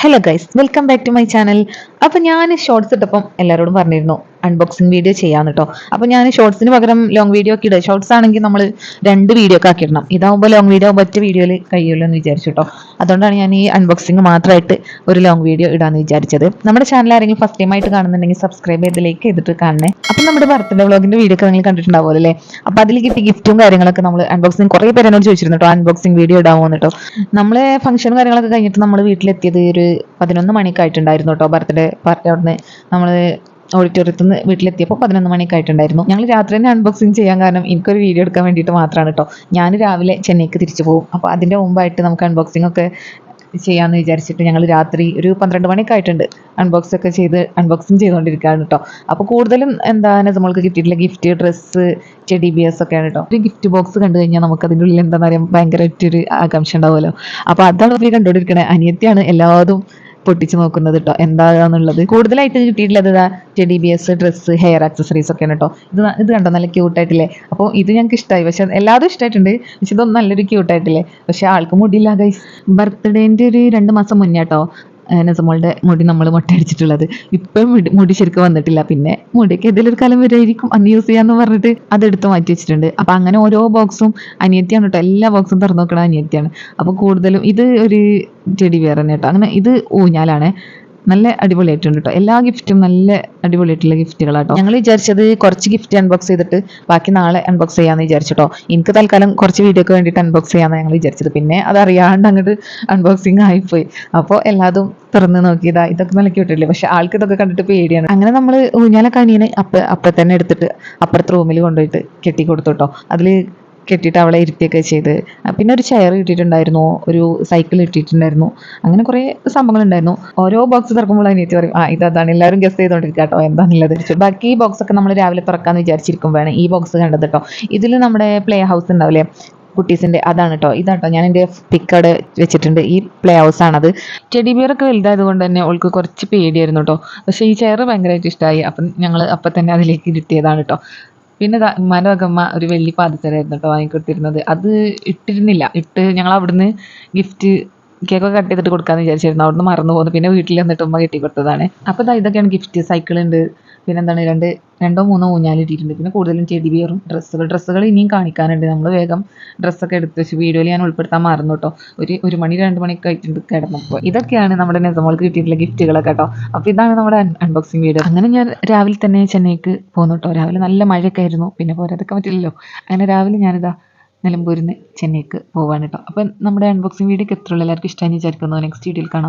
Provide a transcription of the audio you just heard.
Hello guys welcome back to my channel അപ്പോൾ ഞാൻ shorts ഇട്ടപ്പം എല്ലാവരോടും പറഞ്ഞിരുന്നു അൺബോക്സിങ് വീഡിയോ ചെയ്യാന്ന് കേട്ടോ അപ്പോൾ ഞാൻ ഷോർട്സിന് പകരം ലോങ് വീഡിയോ ഒക്കെ ഇടുക ഷോർട്സ് ആണെങ്കിൽ നമ്മൾ രണ്ട് വീഡിയോ ഒക്കെ ആക്കിയിടണം. ഇതാവുമ്പോൾ ലോങ് വീഡിയോ ഒറ്റ വീഡിയോയിൽ കഴിയുമല്ലോ എന്ന് വിചാരിച്ചു കേട്ടോ അതുകൊണ്ടാണ് ഞാൻ ഈ അൺബോക്സിങ് മാത്രമായിട്ട് ഒരു ലോങ് വീഡിയോ ഇടാന്ന് വിചാരിച്ചത്. നമ്മുടെ ചാനൽ ആരെങ്കിലും ഫസ്റ്റ് ടൈം ആയിട്ട് കാണുന്നുണ്ടെങ്കിൽ സബ്സ്ക്രൈബ് ചെയ്ത് ലൈക്ക് ചെയ്തിട്ട് കാണണേ. അപ്പം നമ്മുടെ ബർത്ത്ഡേ വ്ളോഗിന്റെ വീഡിയോ ഒക്കെ നിങ്ങൾ കണ്ടിട്ടുണ്ടാവുമല്ലോ അല്ലേ? അപ്പോൾ അതിൽ കിട്ടിയ ഗിഫ്റ്റും കാര്യങ്ങളൊക്കെ നമ്മൾ അൺബോക്സിങ് കുറേ പേര് എന്നോട് ചോദിച്ചിരുന്നു കേട്ടോ അൺബോക്സിങ് വീഡിയോ ഇടാമോ എന്നിട്ടോ നമ്മളെ ഫംഗ്ഷനും കാര്യങ്ങളൊക്കെ കഴിഞ്ഞിട്ട് നമ്മൾ വീട്ടിലെത്തിയത് ഒരു പതിനൊന്ന് മണിക്കായിട്ടുണ്ടായിരുന്നു കേട്ടോ ബർത്ത്ഡേ പാർട്ടി അവിടുന്ന് നമ്മൾ ഓഡിറ്റോറിയത്തിൽ നിന്ന് വീട്ടിലെത്തിയപ്പോൾ പതിനൊന്ന് മണിയൊക്കെ ആയിട്ടുണ്ടായിരുന്നു. ഞങ്ങൾ രാത്രി തന്നെ അൺബോക്സിങ് ചെയ്യാൻ കാരണം എനിക്കൊരു വീഡിയോ എടുക്കാൻ വേണ്ടിയിട്ട് മാത്രമാണ് കേട്ടോ ഞാൻ രാവിലെ ചെന്നൈക്ക് തിരിച്ചു പോകും. അപ്പോൾ അതിന്റെ മുമ്പായിട്ട് നമുക്ക് അൺബോക്സിംഗ് ഒക്കെ ചെയ്യാമെന്ന് വിചാരിച്ചിട്ട് ഞങ്ങൾ രാത്രി ഒരു പന്ത്രണ്ട് മണിയൊക്കെ ആയിട്ടുണ്ട് അൺബോക്സ് ഒക്കെ ചെയ്ത് അൺബോക്സിങ് ചെയ്തുകൊണ്ടിരിക്കുകയാണ് കേട്ടോ അപ്പോൾ കൂടുതലും എന്താണ് നമ്മൾക്ക് കിട്ടിയിട്ടുള്ള ഗിഫ്റ്റ് ഡ്രസ്സ് ചെടി ബിയേഴ്സ് ഒക്കെയാണ് കേട്ടോ ഒരു ഗിഫ്റ്റ് ബോക്സ് കണ്ടു കഴിഞ്ഞാൽ നമുക്ക് അതിന്റെ ഉള്ളിൽ എന്താ പറയുക ഭയങ്കരമായിട്ടൊരു ആകാംക്ഷ ഉണ്ടാവുമല്ലോ. അപ്പോൾ അതാണ് ഇപ്പോൾ കണ്ടുകൊണ്ടിരിക്കണേ. അനിയത്തിയാണ് എല്ലാതും പൊട്ടിച്ച് നോക്കുന്നത് കേട്ടോ എന്താണെന്നുള്ളത്? കൂടുതലായിട്ട് കിട്ടിയിട്ടുള്ളത് ഇതാ teddy bears dress hair accessories ഒക്കെയാണ് കേട്ടോ ഇത് ഇത് കണ്ടോ? നല്ല ക്യൂട്ടായിട്ടില്ലേ അപ്പോൾ ഇത് ഞങ്ങൾക്ക് ഇഷ്ടമായി പക്ഷെ എല്ലാതും ഇഷ്ടമായിട്ടുണ്ട് പക്ഷെ ഇതൊന്നും നല്ലൊരു ക്യൂട്ടായിട്ടില്ലേ പക്ഷെ ആൾക്ക് മുടിയില്ല ഗൈസ് ബർത്ത്ഡേന്റെ ഒരു രണ്ട് മാസം മുന്നേ കേട്ടോ നസമോളുടെ മുടി നമ്മൾ മുട്ടയടിച്ചിട്ടുള്ളത്. ഇപ്പം മുടി ശരിക്കും വന്നിട്ടില്ല. പിന്നെ മുടിയൊക്കെ ഒരു കാലം വരെയായിരിക്കും അന്ന് യൂസ് ചെയ്യാന്ന് പറഞ്ഞിട്ട് അതെടുത്ത് മാറ്റി വെച്ചിട്ടുണ്ട്. അപ്പം അങ്ങനെ ഓരോ ബോക്സും അനിയത്തിയാണ് കേട്ടോ എല്ലാ ബോക്സും തുറന്നു നോക്കണ അനിയത്തിയാണ്. അപ്പോൾ കൂടുതലും ഇത് ഒരു ചെടി വേറെ തന്നെ കേട്ടോ അങ്ങനെ ഇത് ഊഞ്ഞാലാണ്. നല്ല അടിപൊളിയായിട്ടുണ്ട് കേട്ടോ എല്ലാ ഗിഫ്റ്റും നല്ല അടിപൊളിയായിട്ടുള്ള ഗിഫ്റ്റുകളാട്ടോ ഞങ്ങൾ വിചാരിച്ചത് കുറച്ച് ഗിഫ്റ്റ് അൺബോക്സ് ചെയ്തിട്ട് ബാക്കി നാളെ അൺബോക്സ് ചെയ്യാമെന്ന് വിചാരിച്ചിട്ടോ എനിക്ക് തൽക്കാലം കുറച്ച് വീഡിയോക്ക് വേണ്ടിയിട്ട് അൺബോക്സ് ചെയ്യാമെന്ന് ഞങ്ങൾ വിചാരിച്ചത്. പിന്നെ അതറിയാണ്ട് അങ്ങോട്ട് അൺബോക്സിങ് ആയിപ്പോയി. അപ്പോൾ എല്ലാതും തുറന്ന് നോക്കിയതാ. ഇതൊക്കെ നല്ല ക്യൂട്ടില്ലേ പക്ഷെ ആൾക്ക് ഇതൊക്കെ കണ്ടിട്ട് പേടിയാണ്. അങ്ങനെ നമ്മൾ ഊഞ്ഞാലൊക്കെ അനിയനെ അപ്പ അപ്പം തന്നെ എടുത്തിട്ട് അപ്പുറത്തെ റൂമിൽ കൊണ്ടുപോയിട്ട് കെട്ടി കൊടുത്തു കേട്ടോ അതിൽ കെട്ടിയിട്ട് അവളെ ഇരുത്തിയൊക്കെ ചെയ്ത്. പിന്നെ ഒരു ചെയർ കിട്ടിയിട്ടുണ്ടായിരുന്നു ഒരു സൈക്കിൾ കിട്ടിയിട്ടുണ്ടായിരുന്നു അങ്ങനെ കുറേ സംഭവങ്ങളുണ്ടായിരുന്നു. ഓരോ ബോക്സ് തുറക്കുമ്പോൾ അനിയത്തി പറയും ആ ഇത് അതാണ്. എല്ലാവരും ഗസ് ചെയ്തുകൊണ്ടിരിക്കുക കേട്ടോ എന്താണെന്നുള്ളത് ബാക്കി ഈ ബോക്സ് ഒക്കെ നമ്മൾ രാവിലെ തുറക്കാന്ന് വേണം ഈ ബോക്സ് കണ്ടത് കേട്ടോ ഇതിൽ നമ്മുടെ പ്ലേ ഹൗസ് ഉണ്ടാവില്ലേ? കുട്ടീസിന്റെ അതാണ് കേട്ടോ ഇതാട്ടോ ഞാൻ എന്റെ പിക്കട് വെച്ചിട്ടുണ്ട്. ഈ പ്ലേ ഹൗസ് ആണത്. ടെഡി ബിയർ ഒക്കെ വലുതായത് കൊണ്ട് തന്നെ അവൾക്ക് കുറച്ച് പേടിയായിരുന്നു കേട്ടോ പക്ഷേ ഈ ചെയർ ഭയങ്കരമായിട്ട് ഇഷ്ടമായി അപ്പം ഞങ്ങൾ അപ്പം തന്നെ അതിലേക്ക് ഇരുത്തിയതാണ് കേട്ടോ പിന്നെ ഉമ്മാന്റെ ഒരു വലിയ പാദസരമായിരുന്നു കേട്ടോ വാങ്ങിക്കൊടുത്തിരുന്നത്. അത് ഇട്ടിരുന്നില്ല. ഇട്ട് ഞങ്ങൾ അവിടുന്ന് ഗിഫ്റ്റ് കേക്കൊക്കെ കട്ട് ചെയ്തിട്ട് കൊടുക്കാമെന്ന് വിചാരിച്ചിരുന്നു. അവിടുന്ന് മറന്നു പോകുന്നു പിന്നെ വീട്ടിൽ വന്നിട്ട് ഉമ്മ കെട്ടി കൊടുത്തതാണ്. അപ്പോൾ ഇതാ ഇതൊക്കെയാണ് ഗിഫ്റ്റ് സൈക്കിൾ ഉണ്ട്. പിന്നെ എന്താണ്? രണ്ട് രണ്ടോ മൂന്നോ ഊഞ്ഞാലിട്ടിട്ടുണ്ട് പിന്നെ കൂടുതലും ചെടി ബിയറും ഡ്രസ്സുകൾ ഡ്രസ്സുകൾ ഇനിയും കാണിക്കാനുണ്ട്. നമ്മൾ വേഗം ഡ്രസ്സൊക്കെ എടുത്ത് വെച്ച് വീഡിയോയിൽ ഞാൻ ഉൾപ്പെടുത്താൻ മറന്നു കേട്ടോ. ഒരു ഒരു മണി രണ്ട് മണിയൊക്കെ ആയിട്ടുണ്ട് കിടന്നപ്പോൾ ഇതൊക്കെയാണ് നമ്മുടെ നെസമോൾക്ക് കിട്ടിയിട്ടുള്ള ഗിഫ്റ്റുകളൊക്കെ കേട്ടോ. അപ്പോൾ ഇതാണ് നമ്മുടെ അൺബോക്സിങ് വീഡിയോ അങ്ങനെ ഞാൻ രാവിലെ തന്നെ ചെന്നൈക്ക് പോന്നു കേട്ടോ. രാവിലെ നല്ല മഴയൊക്കെ ആയിരുന്നു. പിന്നെ പോരാതൊക്കെ പറ്റില്ലല്ലോ. അങ്ങനെ രാവിലെ ഞാനിതാ നിലമ്പൂരിൽ നിന്ന് ചെന്നൈക്ക് പോവാണ് കേട്ടോ അപ്പം നമ്മുടെ അൺബോക്സിങ് വീഡിയോ എത്ര എല്ലാവർക്കും ഇഷ്ടമായി വിചാരിക്കുന്നു. നെക്സ്റ്റ് വീഡിയോയിൽ കാണാം.